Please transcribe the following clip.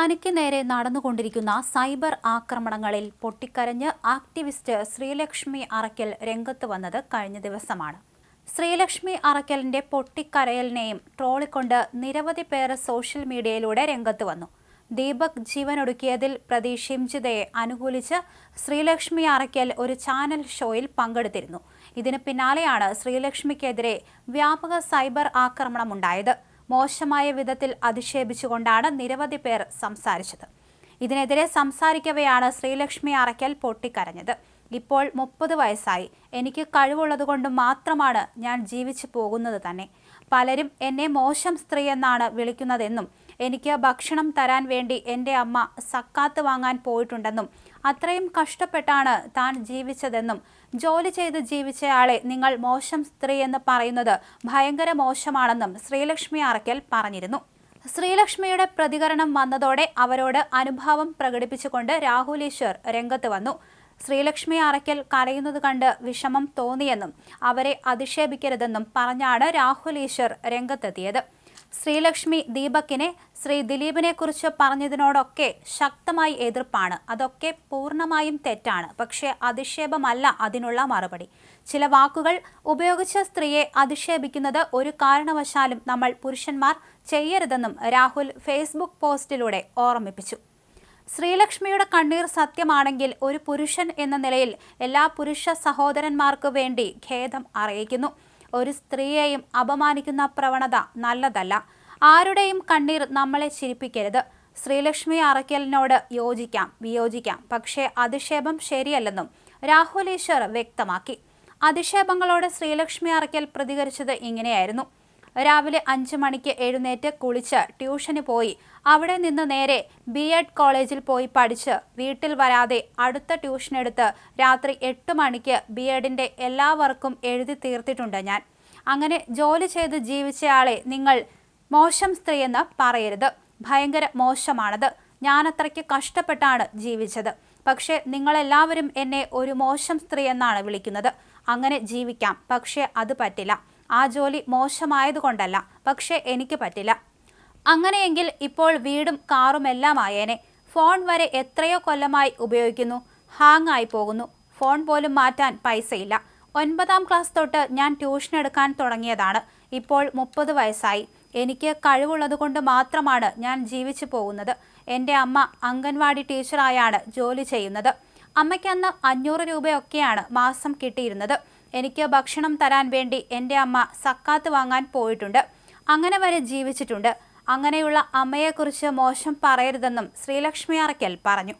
തനിക്ക് നേരെ നടന്നുകൊണ്ടിരിക്കുന്ന സൈബർ ആക്രമണങ്ങളിൽ പൊട്ടിക്കരഞ്ഞ് ആക്ടിവിസ്റ്റ് ശ്രീലക്ഷ്മി അറക്കൽ രംഗത്ത് വന്നത് കഴിഞ്ഞ ദിവസമാണ്. ശ്രീലക്ഷ്മി അറക്കലിന്റെ പൊട്ടിക്കരയലിനെയും ട്രോളിക്കൊണ്ട് നിരവധി പേർ സോഷ്യൽ മീഡിയയിലൂടെ രംഗത്ത് വന്നു. ദീപക് ജീവനൊടുക്കിയതിൽ പ്രതി ഷിംജിതയെ അനുകൂലിച്ച് ശ്രീലക്ഷ്മി അറക്കൽ ഒരു ചാനൽ ഷോയിൽ പങ്കെടുത്തിരുന്നു. ഇതിന് പിന്നാലെയാണ് ശ്രീലക്ഷ്മിക്കെതിരെ വ്യാപക സൈബർ ആക്രമണമുണ്ടായത്. മോശമായ വിധത്തിൽ അധിക്ഷേപിച്ചുകൊണ്ടാണ് നിരവധി പേർ സംസാരിച്ചത്. ഇതിനെതിരെ സംസാരിക്കവെയാണ് ശ്രീലക്ഷ്മി അറയ്ക്കൽ പൊട്ടിക്കരഞ്ഞത്. ഇപ്പോൾ മുപ്പത് വയസ്സായി. എനിക്ക് കഴിവുള്ളതുകൊണ്ട് മാത്രമാണ് ഞാൻ ജീവിച്ചു പോകുന്നത് തന്നെ. പലരും എന്നെ മോശം സ്ത്രീ എന്നാണ് വിളിക്കുന്നതെന്നും എനിക്ക് ഭക്ഷണം തരാൻ വേണ്ടി എന്റെ അമ്മ സക്കാത്ത് വാങ്ങാൻ പോയിട്ടുണ്ടെന്നും അത്രയും കഷ്ടപ്പെട്ടാണ് താൻ ജീവിച്ചതെന്നും ജോലി ചെയ്ത് ജീവിച്ചയാളെ നിങ്ങൾ മോശം സ്ത്രീ എന്ന് പറയുന്നത് ഭയങ്കര മോശമാണെന്നും ശ്രീലക്ഷ്മി അറക്കൽ പറഞ്ഞിരുന്നു. ശ്രീലക്ഷ്മിയുടെ പ്രതികരണം വന്നതോടെ അവരോട് അനുഭാവം പ്രകടിപ്പിച്ചുകൊണ്ട് രാഹുൽ ഈശ്വർ രംഗത്ത് വന്നു. ശ്രീലക്ഷ്മി അറയ്ക്കൽ കരയുന്നത് കണ്ട് വിഷമം തോന്നിയെന്നും അവരെ അധിക്ഷേപിക്കരുതെന്നും പറഞ്ഞാണ് രാഹുൽ ഈശ്വർ രംഗത്തെത്തിയത്. ശ്രീലക്ഷ്മി ദീപക്കിനെ ശ്രീ ദിലീപിനെ കുറിച്ച് പറഞ്ഞതിനോടൊക്കെ ശക്തമായി എതിർപ്പാണ്. അതൊക്കെ പൂർണമായും തെറ്റാണ്. പക്ഷേ അധിക്ഷേപമല്ല അതിനുള്ള മറുപടി. ചില വാക്കുകൾ ഉപയോഗിച്ച സ്ത്രീയെ അധിക്ഷേപിക്കുന്നത് ഒരു കാരണവശാലും നമ്മൾ പുരുഷന്മാർ ചെയ്യരുതെന്നും രാഹുൽ ഫേസ്ബുക്ക് പോസ്റ്റിലൂടെ ഓർമ്മിപ്പിച്ചു. ശ്രീലക്ഷ്മിയുടെ കണ്ണീർ സത്യമാണെങ്കിൽ ഒരു പുരുഷൻ എന്ന നിലയിൽ എല്ലാ പുരുഷ സഹോദരന്മാർക്ക് വേണ്ടി ഖേദം അറിയിക്കുന്നു. ഒരു സ്ത്രീയെയും അപമാനിക്കുന്ന പ്രവണത നല്ലതല്ല. ആരുടെയും കണ്ണീർ നമ്മളെ ചിരിപ്പിക്കരുത്. ശ്രീലക്ഷ്മി അറയ്ക്കലിനോട് യോജിക്കാം വിയോജിക്കാം. പക്ഷേ അധിക്ഷേപം ശരിയല്ലെന്നും രാഹുൽ ഈശ്വർ വ്യക്തമാക്കി. അധിക്ഷേപങ്ങളോട് ശ്രീലക്ഷ്മി അറയ്ക്കൽ പ്രതികരിച്ചത് ഇങ്ങനെയായിരുന്നു. രാവിലെ അഞ്ചു മണിക്ക് എഴുന്നേറ്റ് കുളിച്ച് ട്യൂഷന് പോയി. അവിടെ നിന്ന് നേരെ ബി എഡ് കോളേജിൽ പോയി പഠിച്ച് വീട്ടിൽ വരാതെ അടുത്ത ട്യൂഷൻ എടുത്ത് രാത്രി എട്ട് മണിക്ക് ബി എഡിന്റെ എല്ലാ വർക്കും എഴുതി തീർത്തിട്ടുണ്ട് ഞാൻ. അങ്ങനെ ജോലി ചെയ്ത് ജീവിച്ചയാളെ നിങ്ങൾ മോശം സ്ത്രീയെന്ന് പറയരുത്. ഭയങ്കര മോശമാണത്. ഞാനത്രയ്ക്ക് കഷ്ടപ്പെട്ടാണ് ജീവിച്ചത്. പക്ഷേ നിങ്ങളെല്ലാവരും എന്നെ ഒരു മോശം സ്ത്രീ എന്നാണ് വിളിക്കുന്നത്. അങ്ങനെ ജീവിക്കാം. പക്ഷേ അത് പറ്റില്ല. ആ ജോലി മോശമായതുകൊണ്ടല്ല. പക്ഷേ എനിക്ക് പറ്റില്ല. അങ്ങനെയെങ്കിൽ ഇപ്പോൾ വീടും കാറും എല്ലാം ആയേനെ. ഫോൺ വരെ എത്രയോ കൊല്ലമായി ഉപയോഗിക്കുന്നു. ഹാങ് ആയി പോകുന്നു. ഫോൺ പോലും മാറ്റാൻ പൈസയില്ല. ഒൻപതാം ക്ലാസ് തൊട്ട് ഞാൻ ട്യൂഷൻ എടുക്കാൻ തുടങ്ങിയതാണ്. ഇപ്പോൾ മുപ്പത് വയസ്സായി. എനിക്ക് കഴിവുള്ളതുകൊണ്ട് മാത്രമാണ് ഞാൻ ജീവിച്ചു പോകുന്നത്. എന്റെ അമ്മ അംഗൻവാടി ടീച്ചറായാണ് ജോലി ചെയ്യുന്നത്. അമ്മയ്ക്ക് അന്ന് അഞ്ഞൂറ് രൂപയൊക്കെയാണ് മാസം കിട്ടിയിരുന്നത്. എനിക്ക് ഭക്ഷണം തരാൻ വേണ്ടി എന്റെ അമ്മ സക്കാത്ത് വാങ്ങാൻ പോയിട്ടുണ്ട്. അങ്ങനെ വരെ ജീവിച്ചിട്ടുണ്ട്. അങ്ങനെയുള്ള അമ്മയെക്കുറിച്ച് മോശം പറയരുതെന്നും ശ്രീലക്ഷ്മി അറയ്ക്കൽ പറഞ്ഞു.